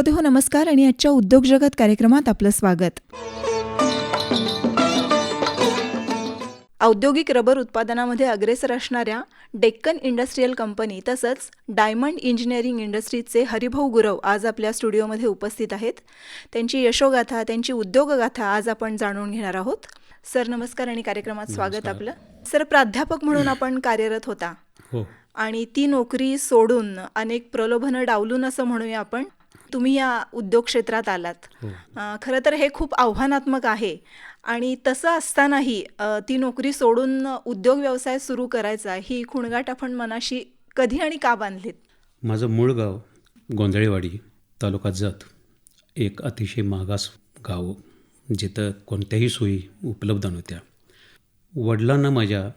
श्रोते हो नमस्कार आणि आजच्या उद्योग जगत कार्यक्रमात आपलं स्वागत. औद्योगिक रबर उत्पादनामध्ये अग्रेसर असणाऱ्या डेक्कन इंडस्ट्रीयल कंपनी तसंच डायमंड इंजिनिअरिंग इंडस्ट्रीजचे हरिभाऊ गुरव आज आपल्या स्टुडिओमध्ये उपस्थित आहेत. त्यांची यशोगाथा त्यांची उद्योगगाथा आज आपण जाणून घेणार आहोत. सर नमस्कार आणि कार्यक्रमात स्वागत आपलं. सर प्राध्यापक म्हणून आपण कार्यरत होता. हो. आणि ती नोकरी सोडून अनेक प्रलोभनं डावलून असं म्हणूया आपण. तुम्ही या उद्योग क्षेत्रात आलात खरं तर हे खूप आव्हानात्मक आहे. आणि तसं असतानाही ती नोकरी सोडून उद्योग व्यवसाय सुरू करायचा ही खुणगाट आपण मनाशी कधी आणि का बांधलीत? माझं मूळ गाव गोंधळेवाडी तालुका जत एक अतिशय मागास गाव जिथं कोणत्याही सोयी उपलब्ध नव्हत्या. वडिलांना माझ्या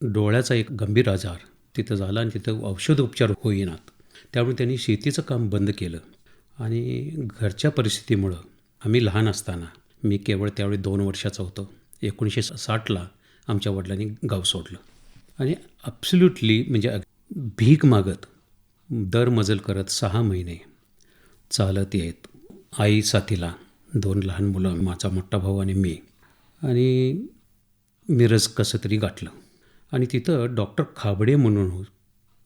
डोळ्याचा एक गंभीर आजार तिथं झाला आणि तिथं औषध उपचार होईनात. त्यामुळे त्यांनी शेतीचं काम बंद केलं. आणि घरच्या परिस्थितीमुळं आम्ही लहान असताना मी केवळ त्यावेळी दोन वर्षाचा होतो. एकोणीसशे साठला आमच्या वडिलांनी गाव सोडलं. आणि ॲब्सल्युटली म्हणजे भीक मागत दर मजल करत सहा महिने चालत येत. आई साथीला दोन लहान मुलं माझा मोठा भाऊ आणि मी. आणि मिरज कसं तरी गाठलं. आणि तिथं डॉक्टर खाबडे म्हणून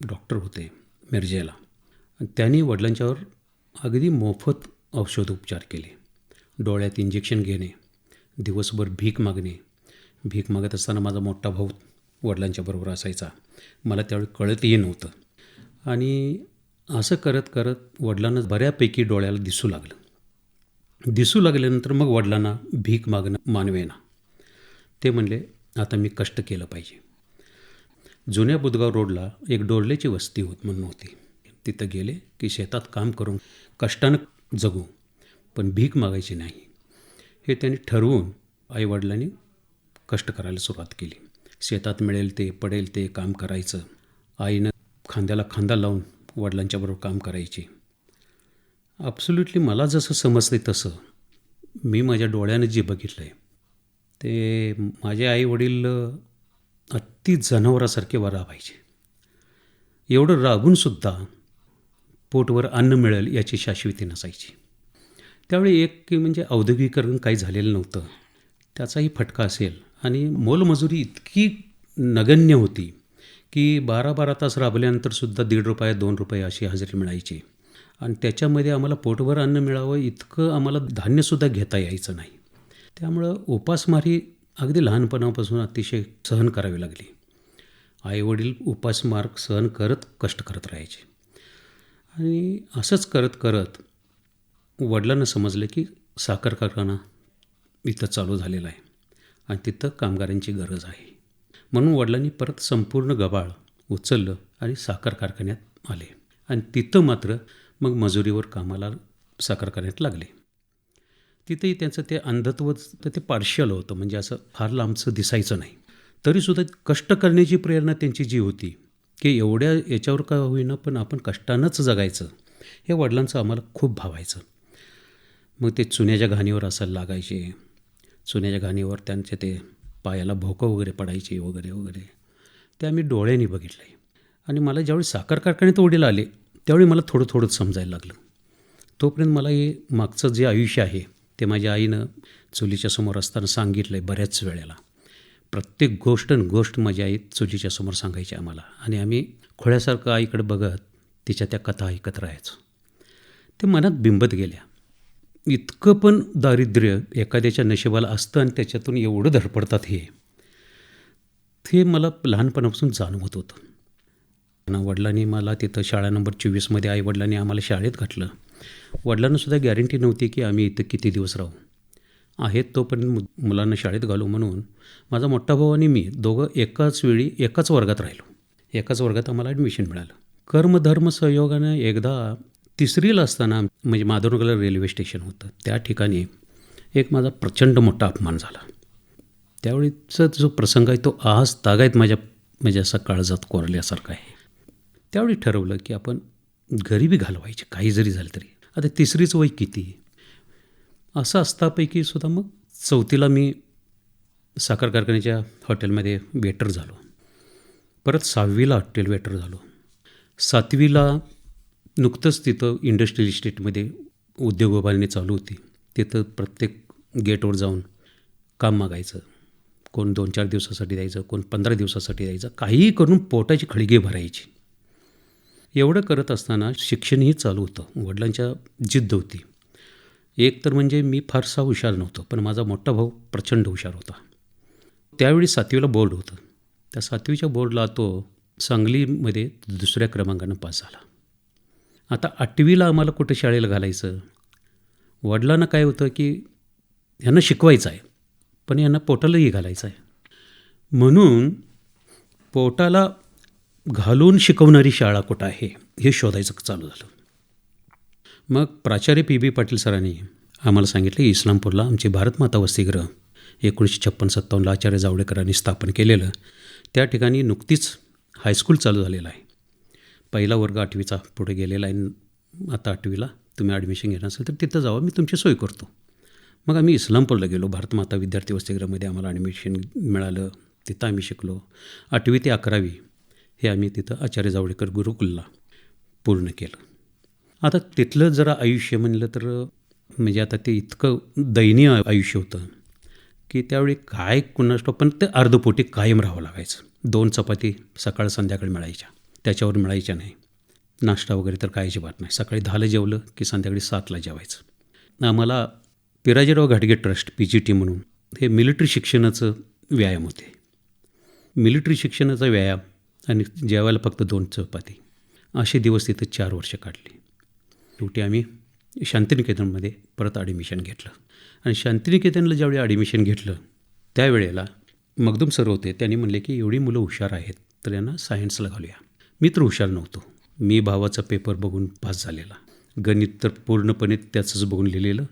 डॉक्टर होते मिरजेला. त्यांनी वडिलांच्यावर अगदी मोफत औषधोपचार केले. डोळ्यात इंजेक्शन घेणे दिवसभर भीक मागणे. भीक मागत असताना माझा मोठा भाऊ वडिलांच्या बरोबर असायचा. मला त्यावेळी कळतही नव्हतं. आणि असं करत करत वडिलांना बऱ्यापैकी डोळ्याला दिसू लागलं. दिसू लागल्यानंतर मग वडिलांना भीक मागणं मानवेना ते म्हणले आता मी कष्ट केलं पाहिजे. जुन्या बुधगाव रोडला एक डोरलेची वस्ती होत म्हणून होती. तिथं गेले की शेतात काम करून कष्टानं जगू पण भीक मागायची नाही. हे त्यांनी ठरवून आईवडिलांनी कष्ट करायला सुरुवात केली. शेतात मिळेल ते पडेल ते काम करायचं. आईनं खांद्याला खांदा लावून वडिलांच्याबरोबर काम करायची. ॲब्सोल्युटली मला जसं समजते तसं मी माझ्या डोळ्यानं जे बघितलं आहे ते माझे आईवडील अति जनावरासारखे राबायचे एवढं राबूनसुद्धा पोटवर अन्न मिळेल याची शाश्वती नसायची. त्यावेळी एक की म्हणजे औद्योगिकरण काही झालेलं नव्हतं. त्याचाही फटका असेल. आणि मोलमजुरी इतकी नगण्य होती की बारा बारा तास राबल्यानंतरसुद्धा दीड रुपये दोन रुपये अशी हजेरी मिळायची. आणि त्याच्यामध्ये आम्हाला पोटभर अन्न मिळावं इतकं आम्हाला धान्यसुद्धा घेता यायचं नाही. त्यामुळं उपासमारी अगदी लहानपणापासून अतिशय सहन करावी लागली. आईवडील उपासमार सहन करत कष्ट करत राहायचे. आणि असंच करत करत वडिलांना समजलं की साखर कारखाना इथं चालू झालेला आहे आणि तिथं कामगारांची गरज आहे. म्हणून वडिलांनी परत संपूर्ण गबाळ उचललं आणि साखर कारखान्यात आले. आणि तिथं मात्र मग मजुरीवर कामाला साखर कारखान्यात लागले. तिथेही त्यांचं ते अंधत्व तर ते पार्शियल होतं. म्हणजे असं फार लांबचं दिसायचं नाही. तरीसुद्धा कष्ट करण्याची प्रेरणा त्यांची जी होती की एवढ्या याच्यावर का होईना पण आपण कष्टानंच जगायचं. हे वडिलांचं आम्हाला खूप भावायचं. मग ते चुन्याच्या घाणीवर असायला लागायचे. चुन्याच्या घाणीवर त्यांचे ते पायाला भोकं वगैरे पडायचे वगैरे वगैरे. ते आम्ही डोळ्यांनी बघितलं. आहे आणि मला ज्यावेळी साखर कारखान्यात वडील आले त्यावेळी मला थोडं थोडं समजायला लागलं. तोपर्यंत मला हे मागचं जे आयुष्य आहे ते माझ्या आईनं चुलीच्या समोर असताना सांगितलं आहे बऱ्याच वेळेला. प्रत्येक गोष्ट आणि गोष्ट माझी आई चुलीच्या समोर सांगायची आम्हाला. आणि आम्ही खोळ्यासारखं आईकडे बघत तिच्या त्या कथा ऐकत राहायचो. ते मनात बिंबत गेल्या. इतकं पण दारिद्र्य एखाद्याच्या नशिबाला असतं आणि त्याच्यातून एवढं धडपडतात हे. ते मला लहानपणापासून जाणवत होतं. वडिलांनी मला तिथं शाळा नंबर चोवीसमध्ये आई वडिलांनी आम्हाला शाळेत घातलं. वडिलांनासुद्धा गॅरंटी नव्हती की आम्ही इथं किती दिवस राहू. आहेत तोपर्यंत मु मुलांना शाळेत घालू म्हणून माझा मोठा भाऊ आणि मी दोघं एकाच वेळी एकाच वर्गात राहिलो. एकाच वर्गात आम्हाला ॲडमिशन मिळालं. कर्मधर्म सहयोगानं एकदा तिसरीला असताना म्हणजे माधवनगरला रेल्वे स्टेशन होतं. त्या ठिकाणी एक माझा प्रचंड मोठा अपमान झाला. त्यावेळीचा जो प्रसंग आहे तो आज तागायत माझ्या म्हणजे असा काळजात कोरल्यासारखा आहे. त्यावेळी ठरवलं की आपण गरिबी घालवायची काही जरी झालं तरी. आता तिसरीच वय किती? असं असतापैकी सुद्धा मग चौथीला मी साखर कारखान्याच्या हॉटेलमध्ये वेटर झालो. परत सहावीला हॉटेल वेटर झालो. सातवीला नुकतंच तिथं इंडस्ट्रियल इस्टेटमध्ये उद्योग उभारणी चालू होती. तिथं प्रत्येक गेटवर जाऊन काम मागायचं. कोण दोन चार दिवसासाठी द्यायचं कोण पंधरा दिवसासाठी द्यायचं काहीही करून पोटाची खळगी भरायची. एवढं करत असताना शिक्षणही चालू होतं. वडिलांच्या जिद्द होती. एक तर म्हणजे मी फारसा हुशार नव्हतो पण माझा मोठा भाऊ प्रचंड हुशार होता. त्यावेळी सातवीला बोर्ड होतं. त्या सातवीच्या बोर्डला तो सांगलीमध्ये दुसऱ्या क्रमांकानं पास झाला. आता आठवीला आम्हाला कुठं शाळेला घालायचं? वडिलांना काय होतं की ह्यांना शिकवायचं आहे पण यांना पोटालाही घालायचं आहे. म्हणून पोटाला घालून शिकवणारी शाळा कुठं आहे हे शोधायचं चालू झालं. मग प्राचार्य पी बी पाटील सरांनी आम्हाला सांगितलं की इस्लामपूरला आमची भारतमाता वसतिगृह एकोणीसशे छप्पन सत्तावन्नला आचार्य जावडेकरांनी स्थापन केलेलं त्या ठिकाणी नुकतीच हायस्कूल चालू झालेलं आहे. पहिला वर्ग आठवीचा पुढे गेलेला आहे. आता आठवीला तुम्ही ॲडमिशन घेणार असेल तर तिथं जावं मी तुमची सोय करतो. मग आम्ही इस्लामपूरला गेलो. भारतमाता विद्यार्थी वसतिगृहामध्ये आम्हाला ॲडमिशन मिळालं. तिथं आम्ही शिकलो. आठवी ते अकरावी हे आम्ही तिथं आचार्य जावडेकर गुरुकुलला पूर्ण केलं. आता तिथलं जरा आयुष्य म्हणलं तर म्हणजे आता ते इतकं दयनीय आयुष्य होतं की त्यावेळी काय कुणास पण ते अर्धपोटी कायम राहावं लागायचं. दोन चपाती सकाळ संध्याकाळी मिळायच्या त्याच्यावर मिळायच्या नाही. नाश्ता वगैरे तर काय अजिबात नाही. सकाळी दहाला जेवलं की संध्याकाळी सातला जेवायचं. आम्हाला पिराजीराव घाटगे ट्रस्ट पी जी टी म्हणून हे मिलिटरी शिक्षणाचं व्यायाम होते. मिलिटरी शिक्षणाचा व्यायाम आणि जेवायला फक्त दोन चपाती असे दिवस तिथं चार वर्ष काढली. शेवटी आम्ही शांतिनिकेतनमध्ये परत ॲडमिशन घेतलं. आणि शांतिनिकेतनला ज्यावेळी ॲडमिशन घेतलं त्यावेळेला मगदूम सर होते त्यांनी म्हणले की एवढी मुलं हुशार आहेत तर यांना सायन्सला घालूया. मी तर हुशार नव्हतो. मी भावाचा पेपर बघून पास झालेला. गणित तर पूर्णपणे त्याचंच बघून लिहिलेलं.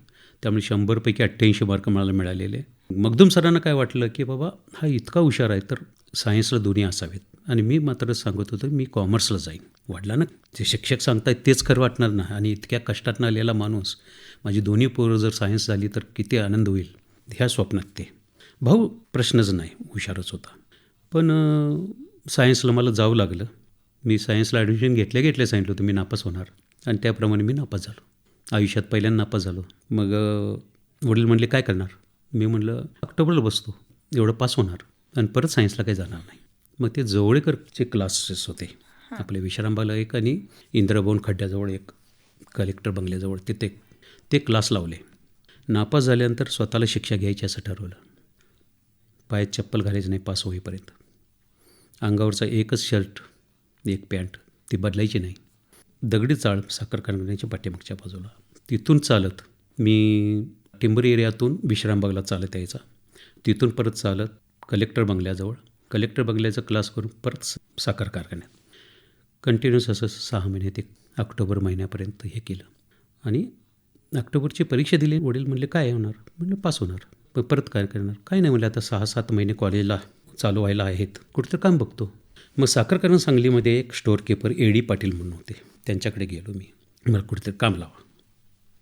त्यामुळे शंभरपैकी अठ्ठ्याऐंशी मार्क मला मिळालेले. मगदूम सरांना काय वाटलं की बाबा हा इतका हुशार आहे तर सायन्सला दोन्ही असावेत. आणि मी मात्र सांगत होतो मी कॉमर्सला जाईन. वाटलं ना जे शिक्षक सांगतायत तेच खरं वाटणार ना आणि इतक्या कष्टात आलेला माणूस माझी दोन्ही पोरं जर सायन्स झाली तर किती आनंद होईल ह्या स्वप्नात ते. भाऊ प्रश्नच नाही हुशारच होता. पण सायन्सला मला जावं लागलं. मी सायन्सला ॲडमिशन घेतल्या घेतल्या सांगितलं होतं मी नापास होणार. आणि त्याप्रमाणे मी नापास झालो. आयुष्यात पहिल्यांदा नापास झालो. मग वडील म्हणले काय करणार? मी म्हणलं ऑक्टोबरला बसतो. एवढं पास होणार. आणि परत सायन्सला काही जाणार नाही. मग ते जवळेकरचे क्लासेस होते. आपले विश्रामबाला एक आणि इंद्रभवन खड्ड्याजवळ एक कलेक्टर बंगल्याजवळ तिथे ते क्लास लावले. नापास झाल्यानंतर स्वतःला शिक्षा घ्यायची असं ठरवलं. पायात चप्पल घालायचं नाही पास होईपर्यंत. अंगावरचा एकच शर्ट एक पॅन्ट ती बदलायची नाही. दगडी चाळ साखर कारखान्याच्या पाठीमागच्या बाजूला. तिथून चालत मी टिंबरी एरियातून विश्रामबागला चालत यायचा. तिथून परत चालत कलेक्टर बंगल्याजवळ कलेक्टर बंगल्याचा क्लास करून परत साखर कारखान्यात. कंटिन्युअस असं सहा महिने ते ऑक्टोबर महिन्यापर्यंत हे केलं. आणि ऑक्टोबरची परीक्षा दिली. वडील म्हणले काय होणार? म्हणलं पास होणार. पण परत काय करणार? काय नाही म्हणलं आता सहा सात महिने कॉलेजला चालू व्हायला आहेत. कुठं काम बघतो. मग साखरकरण सांगलीमध्ये एक store keeper A D Patil म्हणून होते. त्यांच्याकडे गेलो मी. मला कुठेतरी काम लावा.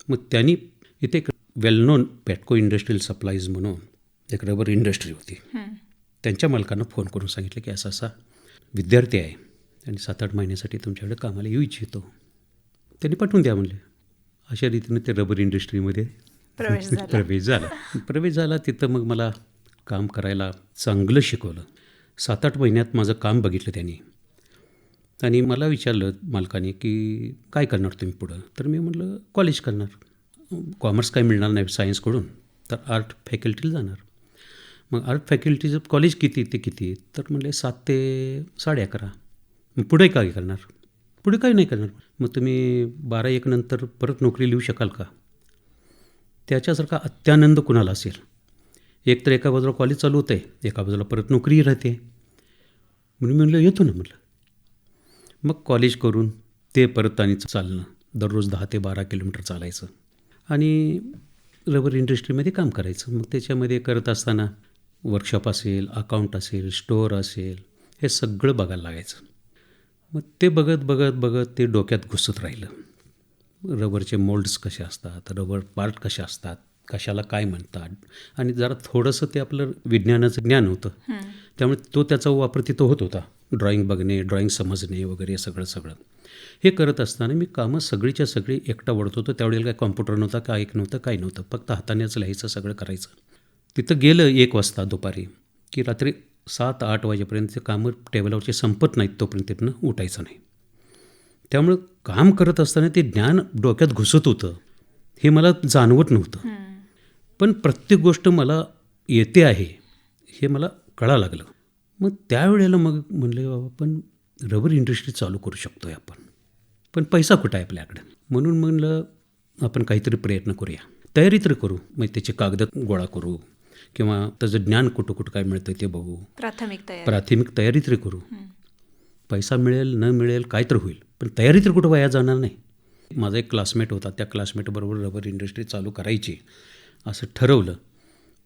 मग त्यांनी इथे एक well known Patco industrial supplies म्हणून एक रबर इंडस्ट्री होती. त्यांच्या मालकानं फोन करून सांगितलं की असा असा विद्यार्थी आहे. आणि सात आठ महिन्यासाठी तुमच्याकडे कामाला येऊ इच्छितो. त्यांनी पाठवून द्या म्हणले. अशा रीतीनं ते रबर इंडस्ट्रीमध्ये प्रवेश झाला. प्रवेश झाला. तिथं मग मला काम करायला चांगलं शिकवलं. सात आठ महिन्यात माझं काम बघितलं त्यांनी. आणि मला विचारलं मालकाने की काय करणार तुम्ही पुढं? तर मी म्हटलं कॉलेज करणार. कॉमर्स काय मिळणार नाही सायन्सकडून. तर आर्ट फॅकल्टीला जाणार. मग आर्ट फॅकल्टीचं कॉलेज किती ते किती तर म्हणले सात ते साडे अकरा. मग पुढे काय करणार? पुढे काही नाही करणार? मग तुम्ही बारा एक नंतर परत नोकरी लिहू शकाल का? त्याच्यासारखा अत्यानंद कुणाला असेल? एक तर एका बाजूला कॉलेज चालू होतं आहे एका बाजूला परत नोकरीही राहते. म्हणून म्हणलं येतो ना म्हटलं मग कॉलेज करून ते परत आणि चालणं दररोज दहा ते बारा किलोमीटर चालायचं. आणि रबर इंडस्ट्रीमध्ये काम करायचं. मग त्याच्यामध्ये करत असताना वर्कशॉप असेल अकाउंट असेल स्टोअर असेल हे सगळं बघायला लागायचं. मग ते बघत बघत बघत ते डोक्यात घुसत राहिलं. रबरचे मोल्ड्स कसे असतात रबर पार्ट कसे असतात कशाला काय म्हणतात आणि जरा थोडंसं ते आपलं विज्ञानाचं ज्ञान होतं. त्यामुळे तो त्याचा वापर तिथं होत होता. ड्रॉइंग बघणे ड्रॉइंग समजणे वगैरे सगळं सगळं. हे करत असताना मी कामं सगळीच्या सगळी एकटा वडत होतो. त्यावेळेला काय कॉम्प्युटर नव्हता काय एक नव्हतं काय नव्हतं. फक्त हातानेच लिहायचं सगळं करायचं. तिथं गेलं एक वाजता दुपारी की रात्री सात आठ वाजेपर्यंत ते कामं टेबलावरचे संपत नाहीत तोपर्यंत तिथनं उठायचं नाही. त्यामुळं काम करत असताना ते ज्ञान डोक्यात घुसत होतं हे मला जाणवत नव्हतं. पण प्रत्येक गोष्ट मला येते आहे हे मला कळा लागलं. मग त्यावेळेला मग म्हणले बाबा पण रबर इंडस्ट्री चालू करू शकतो आहे आपण. पण पैसा कुठं आहे आपल्याकडे? म्हणून म्हणलं आपण काहीतरी प्रयत्न करूया. तयारी तर करू मग त्याचे कागद गोळा करू किंवा त्याचं ज्ञान कुठं कुठं काय मिळतं ते बघू. प्राथमिक तयारी. प्राथमिक तयारी तरी करू. पैसा मिळेल न मिळेल काय तर होईल. पण तयारी तर कुठं वाया जाणार नाही. माझा एक क्लासमेट होता त्या क्लासमेटबरोबर रबर इंडस्ट्री चालू करायची. असं ठरवलं.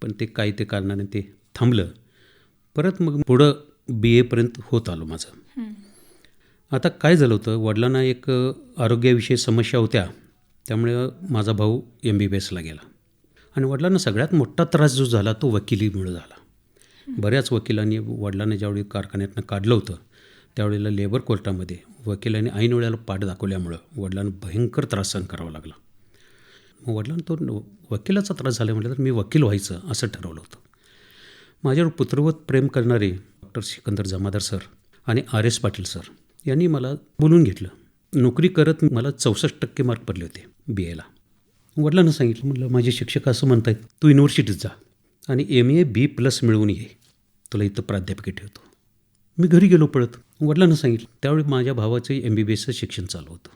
पण ते काय ते कारणाने ते थांबलं. परत मग पुढं बी एपर्यंत होत आलो माझं. आता काय झालं होतं वडिलांना एक आरोग्याविषयी समस्या होत्या. त्यामुळे माझा भाऊ एम बी बी एसला गेला. आणि वडिलांना सगळ्यात मोठा त्रास जो झाला तो वकिलीमुळे झाला. बऱ्याच वकिलांनी वडिलांना ज्यावेळी कारखान्यातनं काढलं होतं त्यावेळेला लेबर कोर्टामध्ये वकिलांनी ऐन वेळेला पाठ दाखवल्यामुळं वडिलांना भयंकर त्रास सहन करावा लागला. मग वडिलांना तो वकिलाचा त्रास झाला म्हटलं तर मी वकील व्हायचं असं ठरवलं होतं. माझ्यावर पुत्रवत प्रेम करणारे डॉक्टर सिकंदर जमादार सर आणि आर एस पाटील सर यांनी मला बोलून घेतलं. नोकरी करत मला चौसष्ट टक्के मार्क पडले होते बी एला वडिलांना सांगितलं म्हटलं माझे शिक्षक असं म्हणत आहेत तू युनिव्हर्सिटीत जा आणि एम ए बी प्लस मिळवून ये. तुला इथं प्राध्यापकी ठेवतो. मी घरी गेलो पळत वडिलांना सांगितलं त्यावेळी माझ्या भावाचं एम बी बी एसचं शिक्षण चालू होतं.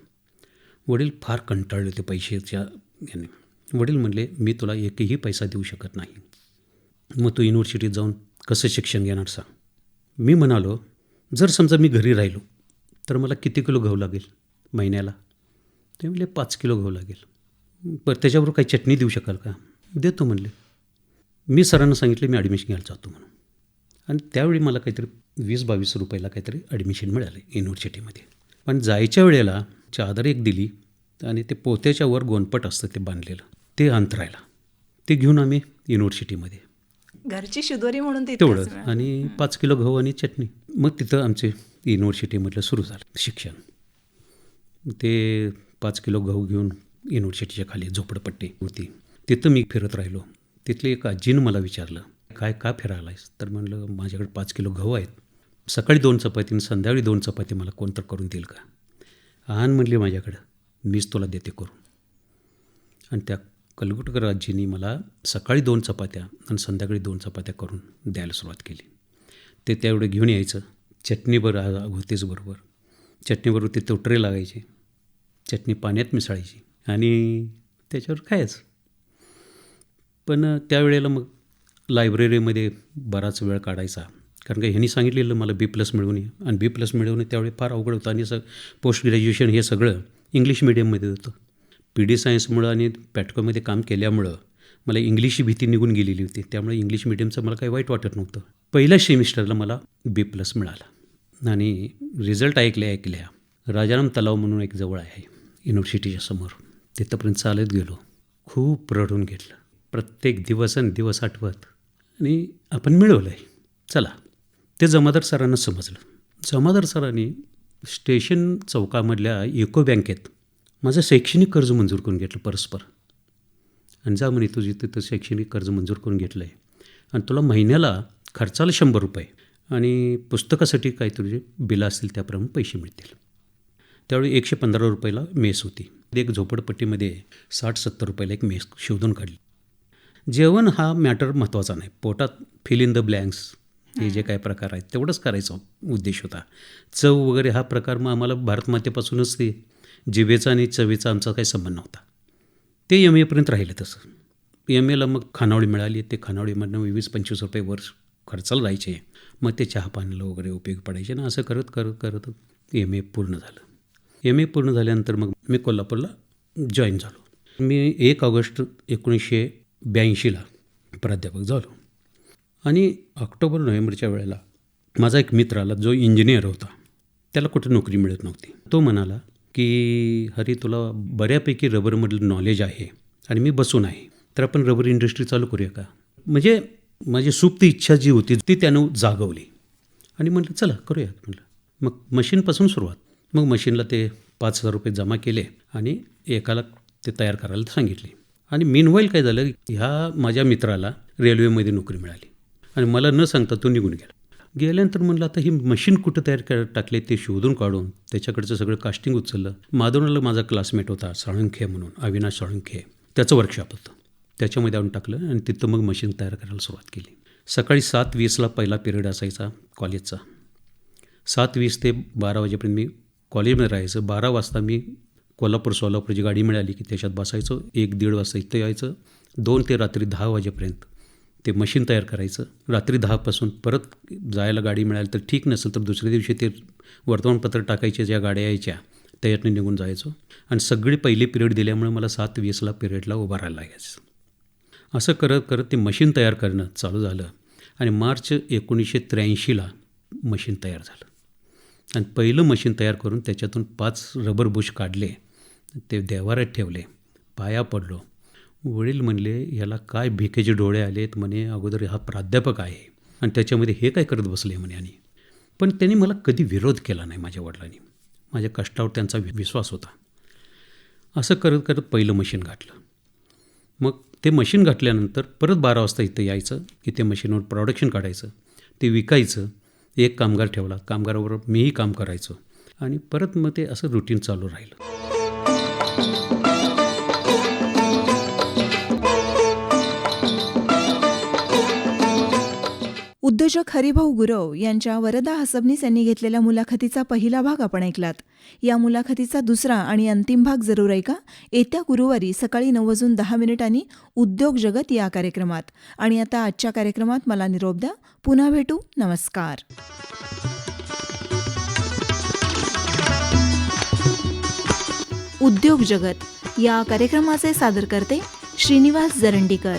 वडील फार कंटाळले होते पैशाच्या याने. वडील म्हणले मी तुला एकही पैसा देऊ शकत नाही. मग तू युनिव्हर्सिटीत जाऊन कसं शिक्षण घेणार सांग. मी म्हणालो जर समजा मी घरी राहिलो तर मला किती किलो गहू लागेल महिन्याला? ते म्हणले पाच किलो गहू लागेल. बरं त्याच्याबरोबर काही चटणी देऊ शकाल का? देतो म्हणले. मी सरांना सांगितले मी ॲडमिशन घ्यायला जातो म्हणून. आणि त्यावेळी मला काहीतरी वीस बावीस रुपयाला काहीतरी ॲडमिशन मिळालं युनिव्हर्सिटीमध्ये पण जायच्या वेळेला चादर एक दिली आणि ते पोत्याच्या वर गोनपट असतं ते बांधलेलं ते अंतरायला. ते घेऊन आम्ही युनिव्हर्सिटीमध्ये घरची शुद्वरी म्हणून ते तेवढं आणि पाच किलो गहू आणि चटणी. मग तिथं आमचे युनिव्हर्सिटीमधलं सुरू झालं शिक्षण. ते पाच किलो गहू घेऊन युनिव्हर्सिटीच्या खाली झोपडपट्टी होती तिथं मी फिरत राहिलो. तिथले एक आजीनं मला विचारलं काय का फिरायला आहेस तर म्हणलं माझ्याकडे पाच किलो गहू आहेत. सकाळी दोन चपाती आणि संध्याकाळी दोन चपाती मला कोणतं करून देईल का? आण म्हणली माझ्याकडं मीच तुला देते करून. आणि त्या कलगुटकर आजीनी मला सकाळी दोन चपात्या आणि संध्याकाळी दोन चपात्या करून द्यायला सुरुवात केली. ते त्यावेळे घेऊन यायचं. चटणी बरं होतेच बरोबर. चटणीबरोबर ते तोटरे लागायचे. चटणी पाण्यात मिसळायची. आणि त्याच्यावर खायचं. पण त्यावेळेला मग लायब्ररीमध्ये बराच वेळ काढायचा. कारण का ह्यांनी सांगितलेलं मला बी प्लस मिळवून आणि बी प्लस मिळवणे त्यावेळी फार अवघड होतं. आणि स पोस्ट ग्रॅज्युएशन हे सगळं इंग्लिश मिडियममध्ये होतं. पी डी सायन्समुळं आणि पॅटकोमध्ये काम केल्यामुळं मला इंग्लिशची भीती निघून गेलेली होती. त्यामुळे इंग्लिश मिडियमचं मला काही वाईट वाटत नव्हतं. पहिल्या सेमिस्टरला मला बी प्लस मिळाला. आणि रिझल्ट ऐकल्या ऐकल्या राजाराम तलाव म्हणून एक जवळ आहे युनिव्हर्सिटीच्या समोर. तिथंपर्यंत चालत गेलो. खूप रडून घेतलं. प्रत्येक दिवस आणि दिवस आठवत. आणि आपण मिळवलं आहे चला. ते जमादार सरांना समजलं. जमादार सरांनी स्टेशन चौकामधल्या इको बँकेत माझं शैक्षणिक कर्ज मंजूर करून घेतलं परस्पर. आणि जा म्हणे तुझी तिथं शैक्षणिक कर्ज मंजूर करून घेतलं आहे आणि तुला महिन्याला खर्चाला शंभर रुपये आणि पुस्तकासाठी काही तुझे बिलं असतील त्याप्रमाणे पैसे मिळतील. त्यावेळी एकशे पंधरा रुपयाला मेस होती. एक झोपडपट्टीमध्ये साठ सत्तर रुपयाला एक मेस शोधून काढली. जेवण हा मॅटर महत्त्वाचा नाही. पोटात फिल इन द ब्लँक्स हे जे काय प्रकार आहेत तेवढंच करायचा उद्देश होता. चव वगैरे हा प्रकार मग आम्हाला भारतमातेपासूनच ते जिभेचा आणि चवेचा आमचा काही संबंध नव्हता. ते एम एपर्यंत राहिलं तसं. एम एला मग खानावळी मिळाली. ते खानावळीमधनं वीस पंचवीस रुपये वर्ष खर्चाला जायचे. मग ते चहा पाण्याला वगैरे उपयोग पडायचे. ना असं करत करत करत एम ए पूर्ण झालं. एम ए पूर्ण झाल्यानंतर मग मी कोल्हापूरला जॉईन झालो. मी एक ऑगस्ट एकोणीसशे ब्याऐंशीला प्राध्यापक झालो. आणि ऑक्टोबर नोव्हेंबरच्या वेळेला माझा एक मित्र आला जो इंजिनियर होता. त्याला कुठे नोकरी मिळत नव्हती. तो म्हणाला की हरी तुला बऱ्यापैकी रबरमधलं नॉलेज आहे आणि मी बसून आहे. तर आपण रबर इंडस्ट्री चालू करूया का? म्हणजे माझी सुप्त इच्छा जी होती ती त्यानं जागवली. आणि म्हटलं चला करूयात. म्हटलं. मग मशीनपासून सुरुवात. मग मशीनला ते पाच हजार रुपये जमा केले आणि एकाला ते तयार करायला सांगितले. आणि मिनवाईल काय झालं ह्या माझ्या मित्राला रेल्वेमध्ये नोकरी मिळाली. आणि मला न सांगता तो निघून गेला. गेल्यानंतर म्हणलं आता ही मशीन कुठं तयार कर टाकले ते शोधून काढून त्याच्याकडचं सगळं कास्टिंग उचललं. माधवनाला माझा क्लासमेट होता साळंखे म्हणून अविनाश साळंखे. त्याचं वर्कशॉप होतं. त्याच्यामध्ये आणून टाकलं आणि तिथं मग मशीन तयार करायला सुरुवात केली. सकाळी सात वीसला पहिला पिरियड असायचा कॉलेजचा सात वीस ते बारा वाजेपर्यंत मी कॉलेजमध्ये राहायचं. बारा वाजता मी कोल्हापूर सोलापूरची गाडी मिळाली की त्याच्यात बसायचो. एक दीड वाजता इथं यायचं. दोन ते रात्री दहा वाजेपर्यंत ते मशीन तयार करायचं. रात्री दहापासून परत जायला गाडी मिळाली तर ठीक नसेल तर दुसऱ्या दिवशी ते वर्तमानपत्र टाकायचे ज्या गाड्या यायच्या त्याच्यातनं निघून जायचो. आणि सगळी पहिली पिरियड दिल्यामुळे मला सात वीसला पिरियडला उभा राहायला लागायचं. असं करत करत ते मशीन तयार करणं चालू झालं. आणि मार्च एकोणीसशे त्र्याऐंशीला मशीन तयार झालं. आणि पहिलं मशीन तयार करून त्याच्यातून पाच रबर बुश काढले. ते देवाऱ्यात ठेवले. पाया पडलो. वडील म्हणले याला काय भिकेचे डोळे आलेत म्हणे अगोदर हा प्राध्यापक आहे. आणि त्याच्यामध्ये हे काय करत बसले म्हणे आणि. पण त्यांनी मला कधी विरोध केला नाही माझ्या वडिलांनी. माझ्या कष्टावर त्यांचा वि- विश्वास होता. असं करत करत पहिलं मशीन घातलं मग ते मशीन घातल्यानंतर परत बारा वाजता इथं यायचं इथे मशीनवर प्रोडक्शन काढायचं ते विकायचं एक कामगार ठेवला. कामगाराबरोबर मीही काम करायचो. आणि परत मग ते असं रुटीन चालू राहिलं. उद्योजक हरिभाऊ गुरव यांच्या वरदा हसबनीस यांनी घेतलेल्या मुलाखतीचा पहिला भाग आपण ऐकलात. या मुलाखतीचा दुसरा आणि अंतिम भाग जरूर ऐका. येत्या गुरुवारी सकाळी नऊ वाजून दहा मिनिटांनी उद्योग जगत या कार्यक्रमात. आणि आता आजच्या कार्यक्रमात मला निरोप द्या. पुन्हा भेटू. नमस्कार. उद्योग जगत या कार्यक्रमाचे सादर करते श्रीनिवास जरंडीकर.